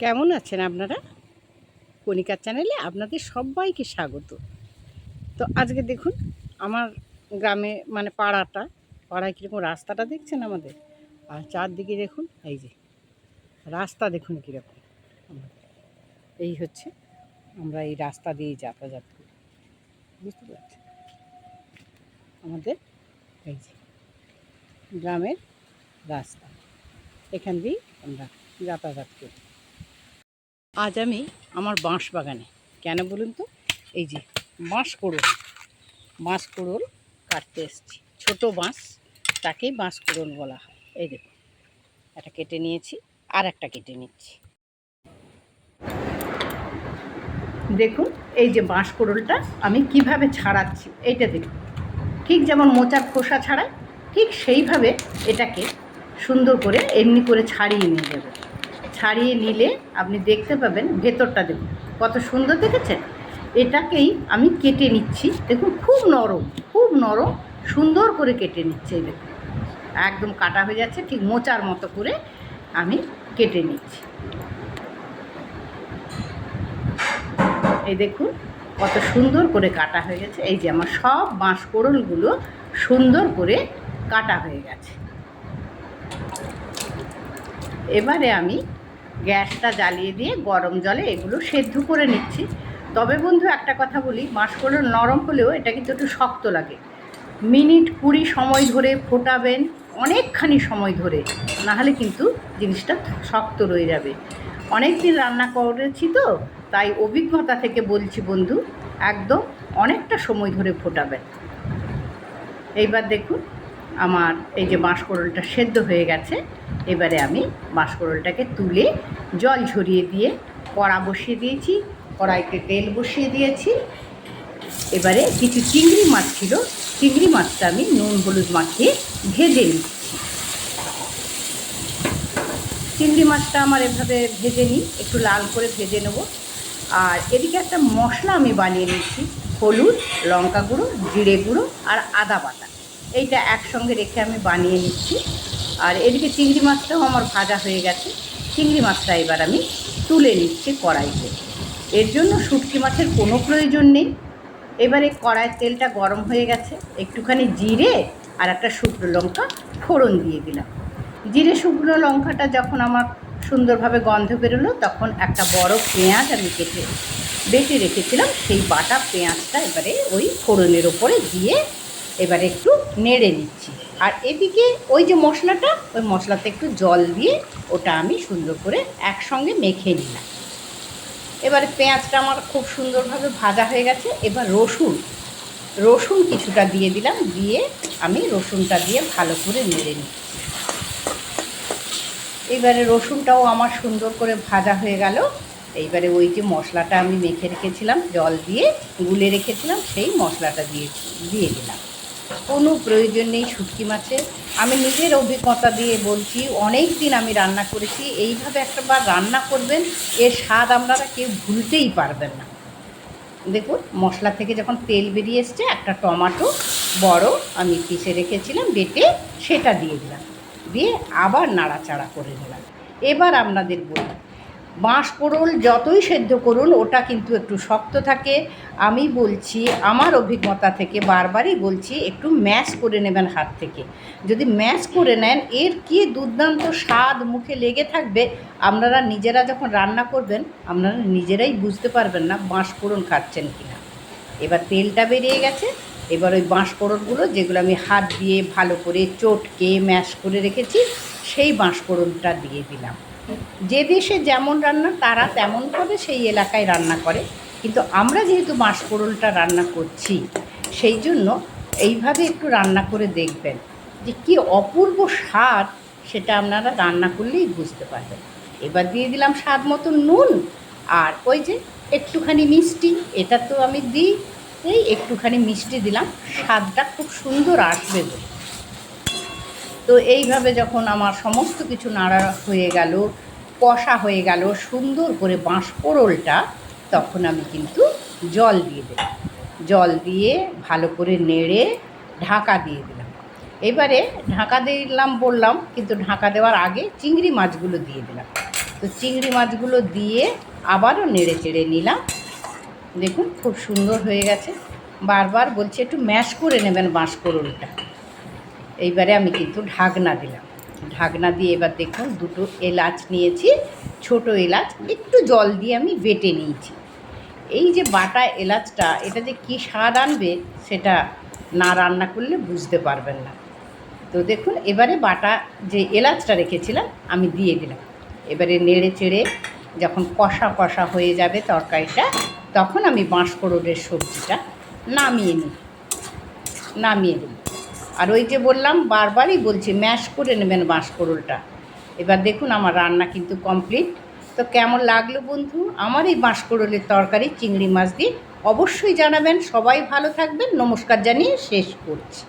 কেমন আছেন আপনারা? কণিকার চ্যানেলে আপনাদের সবাইকে স্বাগত। তো আজকে দেখুন, আমার গ্রামে মানে পাড়াটা, পাড়ায় কীরকম রাস্তাটা দেখছেন আমাদের? আর চারদিকে দেখুন, এই যে রাস্তা দেখুন কীরকম। আমাদের এই হচ্ছে আমরা এই রাস্তা দিয়ে যাতায়াত করি। বুঝতে পারছেন? আমাদের এই যে গ্রামের রাস্তা। এখান দিয়েই আমরা যাতায়াত করি। আজ আমি আমার বাঁশ বাগানে। কেন বলুন তো? এই যে বাঁশ কোড়ল বাঁশ কোড়ল কাটতে এসেছি। ছোটো বাঁশ তাকেই বাঁশ কোড়ল বলা হয়। এই দেখুন, একটা কেটে নিয়েছি, আর একটা কেটে নিচ্ছি। দেখুন, এই যে বাঁশ কোড়লটা আমি কীভাবে ছাড়াচ্ছি, এইটা দেখুন। ঠিক যেমন মোচার খোসা ছাড়ায় ঠিক সেইভাবে এটাকে সুন্দর করে এমনি করে ছাড়িয়ে নিয়ে যাবে। ছাড়িয়ে নিলে আপনি দেখতে পাবেন ভেতরটা দেখুন। কত সুন্দর দেখেছেন? এটাকেই আমি কেটে নিচ্ছি। দেখুন, খুব নরম খুব নরম, সুন্দর করে কেটে নিচ্ছে এই দেখুন। একদম কাটা হয়ে যাচ্ছে, ঠিক মোচার মতো করে আমি কেটে নিচ্ছি। এই দেখুন, কত সুন্দর করে কাটা হয়ে গেছে। এই যে আমার সব বাঁশ কোড়লগুলো সুন্দর করে কাটা হয়ে গেছে। এবারে আমি গ্যাসটা জ্বালিয়ে দিয়ে গরম জলে এগুলো সেদ্ধ করে নিচ্ছি। তবে বন্ধু একটা কথা বলি মাসকলো নরম হলেও এটা কিন্তু একটু শক্ত লাগে। মিনিট কুড়ি সময় ধরে ফোটাবেন, অনেকখানি সময় ধরে, নাহলে কিন্তু জিনিসটা শক্ত রয়ে যাবে। অনেক দিন রান্না করেছি তো, তাই অভিজ্ঞতা থেকে বলছি বন্ধু, একদম অনেকটা সময় ধরে ফোটাবেন। এইবার দেখুন। আমার এই যে বাঁশকরলটা সেদ্ধ হয়ে গেছে, এবারে আমি বাঁশকরলটাকে তুলে জল ঝরিয়ে দিয়ে কড়া বসিয়ে দিয়েছি, কড়াইতে তেল বসিয়ে দিয়েছি। এবারে কিছু চিংড়ি মাছ ছিল, চিংড়ি মাছটা আমি নুন হলুদ মাখিয়ে ভেজে নিচ্ছি। চিংড়ি মাছটা আমার এভাবে ভেজে নিই, একটু লাল করে ভেজে নেব। আর এদিকে একটা মশলা আমি বানিয়ে নিচ্ছি, হলুদ, লঙ্কা গুঁড়ো, জিরে গুঁড়ো আর আদা বাটা। এইটা একসঙ্গে রেখে আমি বানিয়ে নিচ্ছি। আর এদিকে চিংড়ি মাছটাও আমার ভাজা হয়ে গেছে। চিংড়ি মাছটা এবার আমি তুলে নিচ্ছি কড়াইতে। এর জন্য শুটকি মাছের কোনো প্রয়োজন নেই। এবারে কড়াইয়ের তেলটা গরম হয়ে গেছে। একটুখানি জিরে আর একটা শুকনো লঙ্কা ফোড়ন দিয়ে দিলাম। জিরে শুকনো লঙ্কাটা যখন আমার সুন্দরভাবে গন্ধ বেরোলো, তখন একটা বড় পেঁয়াজ আমি কেটে বেটে রেখেছিলাম। সেই বাটা পেঁয়াজটা এবারে ওই ফোড়নের ওপরে দিয়ে এবারে একটু নেড়ে নিচ্ছি। আর এদিকে ওই যে মশলাটা, ওই মশলাতে একটু জল দিয়ে ওটা আমি সুন্দর করে একসঙ্গে মেখে নিলাম। এবারে পেঁয়াজটা আমার খুব সুন্দরভাবে ভাজা হয়ে গেছে। এবার রসুন রসুন কিছুটা দিয়ে দিলাম, দিয়ে আমি রসুনটা দিয়ে ভালো করে নেড়ে নিচ্ছি। এবারে রসুনটাও আমার সুন্দর করে ভাজা হয়ে গেল। এইবারে ওই যে মশলাটা আমি মেখে রেখেছিলাম, জল দিয়ে গুলে রেখেছিলাম, সেই মশলাটা দিয়ে দিয়ে দিলাম। কোনো প্রয়োজন নেই শুটকি মাছের। আমি নিজের অভিজ্ঞতা দিয়ে বলছি, অনেক দিন আমি রান্না করেছি, এইভাবে একটা বার রান্না করবেন, এর স্বাদ আপনারা কেউ ভুলতেই পারবেন না। দেখুন, মশলা থেকে যখন তেল বেরিয়ে এসছে, একটা টমাটো বড় আমি পিষে রেখেছিলাম, বেটে সেটা দিয়ে দিলাম। দিয়ে আবার নাড়াচাড়া করে দিলাম এবার আপনাদের বলি বাঁশ কোড়ল যতই সেদ্ধ করুন, ওটা কিন্তু একটু শক্ত থাকে। আমি বলছি, আমার অভিজ্ঞতা থেকে বারবারই বলছি, একটু ম্যাশ করে নেবেন হাত থেকে। যদি ম্যাশ করে নেন, এর কি দুর্দান্ত স্বাদ মুখে লেগে থাকবে? আপনারা নিজেরা যখন রান্না করবেন, আপনারা নিজেরাই বুঝতে পারবেন না বাঁশ কোড়ন খাচ্ছেন কিনা। এবার তেলটা বেরিয়ে গেছে। এবার ওই বাঁশ কোড়নগুলো যেগুলো আমি হাত দিয়ে ভালো করে চটকে ম্যাশ করে রেখেছি, সেই বাঁশ কোড়নটা দিয়ে দিলাম। যে দেশে যেমন রান্না, তারা তেমন করে সেই এলাকায় রান্না করে। কিন্তু আমরা যেহেতু মাসকোড়লটা রান্না করছি, সেই জন্য এইভাবে একটু রান্না করে দেখবেন যে কি অপূর্ব স্বাদ সেটা আপনারা রান্না করলেই বুঝতে পারবেন। এবার দিয়ে দিলাম স্বাদ মতো নুন আর ওই যে একটুখানি মিষ্টি, এটা তো আমি দিই। এই একটুখানি মিষ্টি দিলাম, স্বাদটা খুব সুন্দর আসবে তো। এইভাবে যখন আমার সমস্ত কিছু নাড়া হয়ে গেল কষা হয়ে গেল সুন্দর করে বাঁশ পোড়লটা তখন আমি কিন্তু জল দিয়ে দিলাম। জল দিয়ে ভালো করে নেড়ে ঢাকা দিয়ে দিলাম। এবারে ঢাকা দিলাম বললাম, কিন্তু ঢাকা দেওয়ার আগে চিংড়ি মাছগুলো দিয়ে দিলাম। তো চিংড়ি মাছগুলো দিয়ে আবারও নেড়ে চেড়ে নিলাম। দেখুন খুব সুন্দর হয়ে গেছে। বারবার বলছি, একটু ম্যাশ করে নেবেন বাঁশকরুলটা এইবারে আমি কিন্তু ঢাকনা দিলাম। ঢাকনা দিয়ে এবার দেখুন, দুটো এলাচ নিয়েছি, ছোট এলাচ, একটু জল দিয়ে আমি বেটে নিয়েছি। এই যে বাটা এলাচটা, এটা যে কী স্বাদ আনবে, সেটা না রান্না করলে বুঝতে পারবেন না। তো দেখুন, এবারে বাটা যে এলাচটা রেখেছিলাম, আমি দিয়ে দিলাম। এবারে নেড়ে চেড়ে যখন কষা কষা হয়ে যাবে তরকারিটা, তখন আমি বাঁশকরোলের সবজিটা নামিয়ে নিই। নামিয়ে দিই আর ওই যে বললাম, বারবারই বলছি ম্যাশ করে নেবেন বাঁশকরোলটা। এবার দেখুন আমার রান্না কিন্তু কমপ্লিট তো কেমন লাগল বন্ধু? আমার এই বাঁশকরোলের তরকারি, চিংড়ি মাছ দিয়ে অবশ্যই জানাবেন। সবাই ভালো থাকবেন। নমস্কার জানিয়ে শেষ করছি।